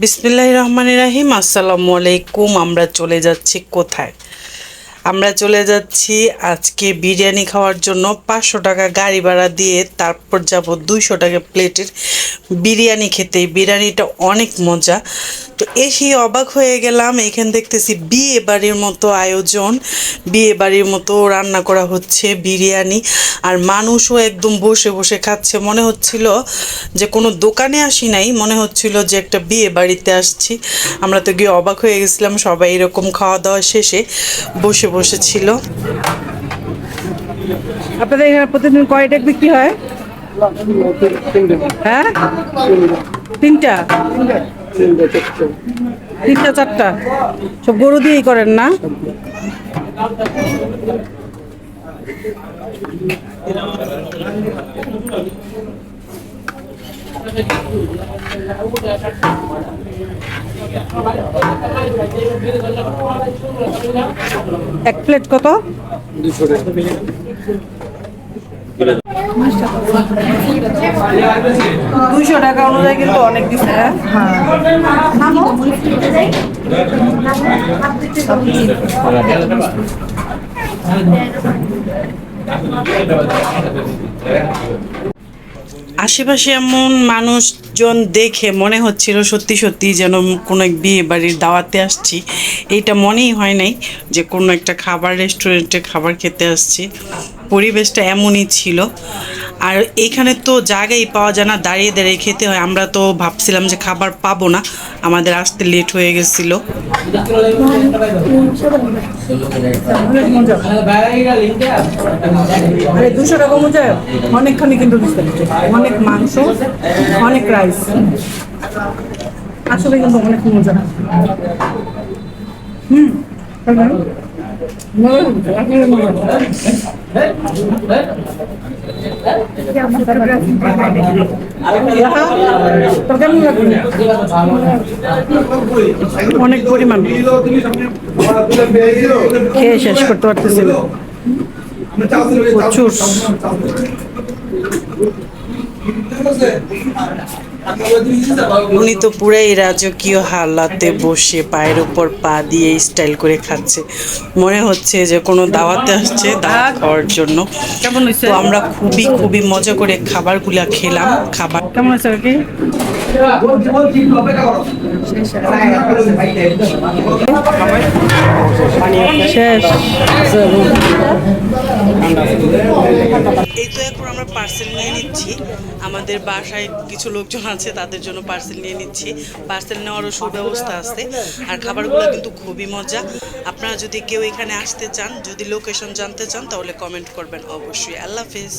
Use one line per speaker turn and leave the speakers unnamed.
বিসমিল্লাহ রহমান রাহিম, আসসালামু আলাইকুম। আমরা চলে যাচ্ছি কোথায়? আমরা চলে যাচ্ছি আজকে বিরিয়ানি খাওয়ার জন্য পাঁচশো টাকা গাড়ি ভাড়া দিয়ে তারপর যাব দুইশো টাকা প্লেটের বিরিয়ানি খেতে। বিরিয়ানিটা অনেক মজা। তো এসে অবাক হয়ে গেলাম। এখানে দেখতেছি বিয়ে বাড়ির মতো আয়োজন বিয়ে বাড়ির মতো রান্না করা হচ্ছে বিরিয়ানি। আর মানুষও একদম বসে বসে খাচ্ছে। মনে হচ্ছিল যে কোনো দোকানে আসি নাই মনে হচ্ছিল যে একটা বিয়ে বাড়িতে আসছি। আমরা তো গিয়ে অবাক হয়ে গেছিলাম সবাই এরকম খাওয়া দাওয়া শেষে বসে বসে ছিল।
আপনাদের এখানে প্রতিদিন কয় ডেক বিক্রি হয়? হ্যাঁ? তিনটা? তিনটা চারটা? সব গরু দিয়েই করেন না? এক প্লেট কত? দুইশো টাকা অনুযায়ী কিন্তু অনেক হ্যাঁ?
আশেপাশে এমন মানুষজন দেখে মনে হচ্ছিল সত্যি সত্যি যেন কোনো এক বিয়ে বাড়ির দাওয়াতে আসছি। এইটা মনেই হয় নাই যে কোনো একটা খাবার রেস্টুরেন্টে খাবার খেতে আসছি। পরিবেশটা এমনই ছিল। আর এখানে তো জায়গাই পাওয়া যায় না, দাঁড়িয়ে দাঁড়িয়ে খেতে হয়। আমরা তো ভাবছিলাম যে খাবার পাবো না, আমাদের আসতে লেট হয়ে গেছিল।
অনেকখানি কিন্তু অনেক মাংস, অনেক রাইস আসলে কিন্তু হুম অনেক পরিমাণ। খেয়ে শেষ করতে পারতেছিল প্রচুর।
উনি তো পুরাই রাজকীয় হালাতে বসে পায়ের উপর পা দিয়ে স্টাইল করে খাচ্ছে। মনে হচ্ছে যে কোনো দাওয়াতে আসছে দাওয়াত খাওয়ার জন্য।
কেমন হয়েছে?
তো আমরা খুবই খুবই মজা করে খাবারগুলা খেলাম। খাবার
কেমন হয়েছে আর কি? শেষ।
এই তো এখন আমরা পার্সেল নিয়ে নিচ্ছি, আমাদের বাসায় কিছু লোকজন আছে, তাদের জন্য পার্সেল নিয়ে নিচ্ছি। পার্সেল নেওয়ারও সুব্যবস্থা আছে, আর খাবারগুলো কিন্তু খুবই মজা। আপনারা যদি কেউ এখানে আসতে চান, যদি লোকেশন জানতে চান, তাহলে কমেন্ট করবেন, অবশ্যই। আল্লাহ হাফিজ।